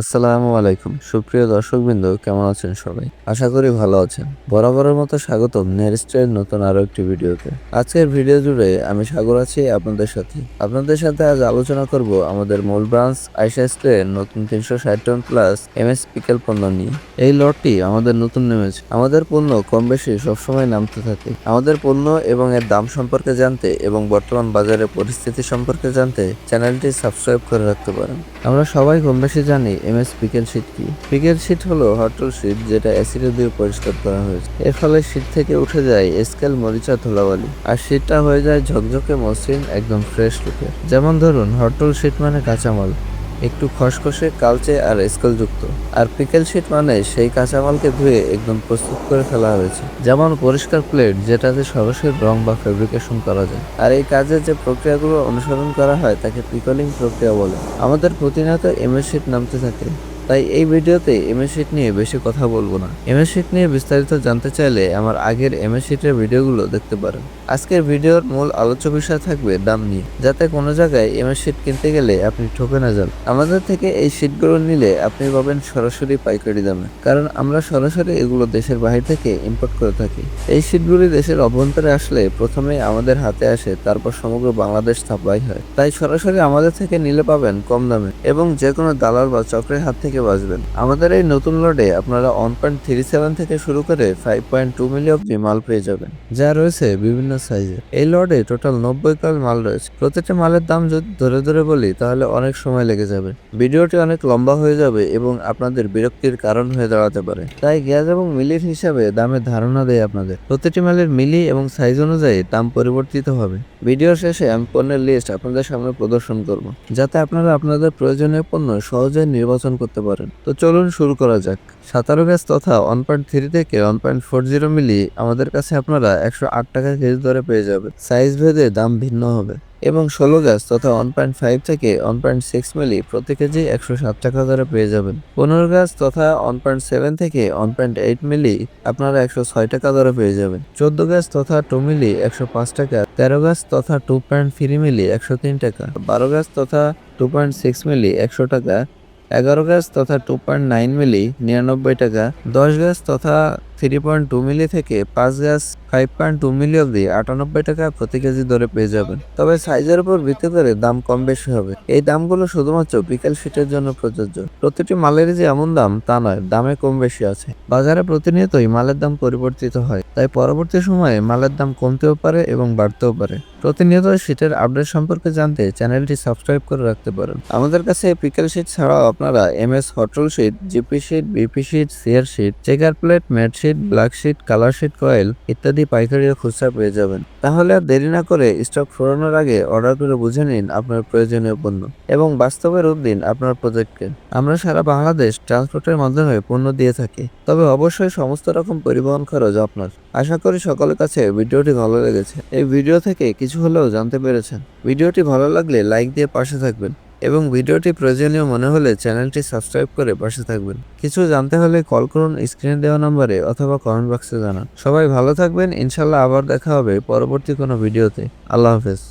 আসসালামু আলাইকুম। সুপ্রিয় দর্শকবৃন্দ, কেমন আছেন সবাই? আশা করি ভালো আছেন। বরাবরের মতো স্বাগতম নেরিস্টের নতুন আরও একটি ভিডিওতে। আজকের ভিডিও জুড়ে আমি সাগর আছি আপনাদের সাথে। আপনাদের সাথে আজ আলোচনা করব আমাদের মূল ব্রাঞ্চ আইসা স্ট্রের নতুন তিনশো ষাট টন প্লাস এমএস পিকেল পণ্য নিয়ে। এই লটটি আমাদের নতুন নেমেছে। আমাদের পণ্য কম বেশি সবসময় নামতে থাকে। আমাদের পণ্য এবং এর দাম সম্পর্কে জানতে এবং বর্তমান বাজারের পরিস্থিতি সম্পর্কে জানতে চ্যানেলটি সাবস্ক্রাইব করে রাখতে পারেন। আমরা সবাই কম বেশি জানি এমএস পিকেল শীত কি? পিকেল শীত হলো হটল শীত যেটা অ্যাসিড দিয়ে পরিষ্কার করা হয়েছে। এর ফলে শীত থেকে উঠে যায় স্কেল মরিচা ধুলাবালি। আর শীতটা হয়ে যায় ঝকঝকে মসৃণ, একদম ফ্রেশ লুকে। যেমন ধরুন হটল শীত মানে কাঁচামাল। একটু খসখসে কালচে আর স্কেল যুক্ত আর পিকেল শিট মানে সেই কাঁচামালকে ধুয়ে একদম প্রস্তুত করে ফেলা হয়েছে। যেমন পরিষ্কার প্লেট, যেটাতে সরাসরি রং বা ফেব্রিকেশন করা যায়। আর এই কাজের যে প্রক্রিয়াগুলো অনুসরণ করা হয়, তাকে পিকলিং প্রক্রিয়া বলে। আমাদের প্রতিনিয়ত এমএস শিট নামতে থাকে। তাই এই ভিডিওতে এমএস শিট নিয়ে বেশি কথা বলব না। এমএস শিট নিয়ে বিস্তারিত জানতে চাইলে আমার আগের এমএস শিটের ভিডিওগুলো দেখতে পারেন। আজকের ভিডিওর মূল আলোচ্য বিষয় থাকবে দাম নিয়ে। যাতে কোনো জায়গায় এমএস শিট কিনতে গেলে আপনি ঠকে না যান। আমাদের থেকে এই শিটগুলো নিলে আপনি পাবেন সরাসরি পাইকারি দামে। কারণ আমরা সরাসরি এগুলো দেশের বাহির থেকে ইম্পোর্ট করে থাকি। এই শিটগুলি দেশের অভ্যন্তরে আসলে প্রথমে আমাদের হাতে আসে, তারপর সমগ্র বাংলাদেশ সাপ্লাই হয়। তাই সরাসরি আমাদের থেকে নিলে পাবেন কম দামে এবং যে কোনো দালাল বা চক্রের হাত থেকে বাঁচবেন আমাদের এই নতুন লটে আপনারা ওয়ান পয়েন্ট থ্রি সেভেন থেকে শুরু করে ফাইভ পয়েন্ট টু মিলি অব্দি মাল পেয়ে যাবেন। যা রয়েছে বিভিন্ন সাইজে এই লটে টোটাল নব্বই কাল মাল রয়েছে। প্রতিটি মালের দাম যদি ধরে ধরে বলি, তাহলে অনেক সময় লেগে যাবে। ভিডিওটি অনেক লম্বা হয়ে যাবে এবং আপনাদের বিরক্তির কারণ হয়ে দাঁড়াতে পারে। তাই গ্যাস এবং মিলির হিসাবে দামের ধারণা দেয় আপনাদের। প্রতিটি মালের মিলি এবং সাইজ অনুযায়ী দাম পরিবর্তিত হবে। ভিডিও শেষে আমি পণ্যের লিস্ট আপনাদের সামনে প্রদর্শন করব। যাতে আপনারা আপনাদের প্রয়োজনীয় পণ্য সহজে নির্বাচন করতে পারেন। তো চলুন শুরু করা যাক। সাতারো গ্যাস তথা ওয়ান পয়েন্ট থ্রি থেকে one point four zero milli আমাদের কাছে আপনারা একশো আট টাকা কেজি দরে পেয়ে যাবেন। সাইজ ভেদে দাম ভিন্ন হবে এবং ষোলো গ্যাস তথা ওয়ান পয়েন্ট ফাইভ থেকে ওয়ান পয়েন্ট সিক্স মিলি প্রতি কেজি একশো সাত টাকা দরে পেয়ে যাবেন। পনেরো গ্যাস তথা ওয়ান পয়েন্ট সেভেন থেকে ওয়ান পয়েন্ট এইট মিলি আপনারা একশো ছয় টাকা দরে পেয়ে যাবেন। চোদ্দ গ্যাস তথা টু মিলি একশো পাঁচ টাকা, তেরো গ্যাস তথা টু পয়েন্ট থ্রি মিলি একশো তিন টাকা, বারো গ্যাস তথা টু পয়েন্ট সিক্স মিলি একশো টাকা এগারো গাছ তথা টু পয়েন্ট নাইন মিলি নিরানব্বই টাকা দশ গাছ তথা থ্রি পয়েন্ট টু মিলি থেকে পাঁচ gauge five point two milli অব্দি আটানব্বই টাকা প্রতি কেজি দরে পেয়ে যাবেন। তবে সাইজের উপর ভিত্তি করে দাম কম বেশি হবে। এই দামগুলো শুধুমাত্র বিকেল শীটের জন্য প্রযোজ্য। প্রতিটি মালের যে এমন দাম, তা নয়, দামে কম বেশি আছে। বাজারে প্রতিনিয়তই মালের দাম পরিবর্তিত হয়, তাই পরবর্তী সময়ে মালের দাম কমতেও পারে এবং বাড়তেও পারে। প্রতিনিয়ত শীটের আপডেট সম্পর্কে জানতে চ্যানেলটি সাবস্ক্রাইব করে রাখতে পারেন। আমাদের কাছে পিকেল শিট ছাড়াও আপনারা M S হটল sheet GP sheet BP sheet CR sheet checker plate, mat sheet black sheet colour sheet coil ইত্যাদি পাইকারি খুচরা পেয়ে যাবেন। তাহলে আর দেরি না করে স্টক ফুরানোর আগে অর্ডার করে বুঝে নিন আপনার প্রয়োজনীয় পণ্য এবং বাস্তবে রূপ দিন আপনার প্রজেক্টকে। আমরা সারা বাংলাদেশ ট্রান্সপোর্টের মাধ্যমে পণ্য দিয়ে থাকি, তবে অবশ্যই সমস্ত রকম পরিবহন খরচ আপনার। আশা করি সকলের কাছে ভিডিওটি ভালো লেগেছে। এই ভিডিও থেকে কিছু হলেও জানতে পেরেছেন। ভিডিওটি ভালো লাগলে লাইক দিয়ে পাশে থাকবেন। এবং ভিডিওটি প্রয়োজনীয় মনে হলে চ্যানেলটি সাবস্ক্রাইব করে পাশে থাকবেন। কিছু জানতে হলে কল করুন স্ক্রিনে দেওয়া নম্বরে অথবা কমেন্ট বক্সে জানান। সবাই ভালো থাকবেন, ইনশাল্লাহ আবার দেখা হবে পরবর্তী কোনো ভিডিওতে। আল্লাহ হাফেজ।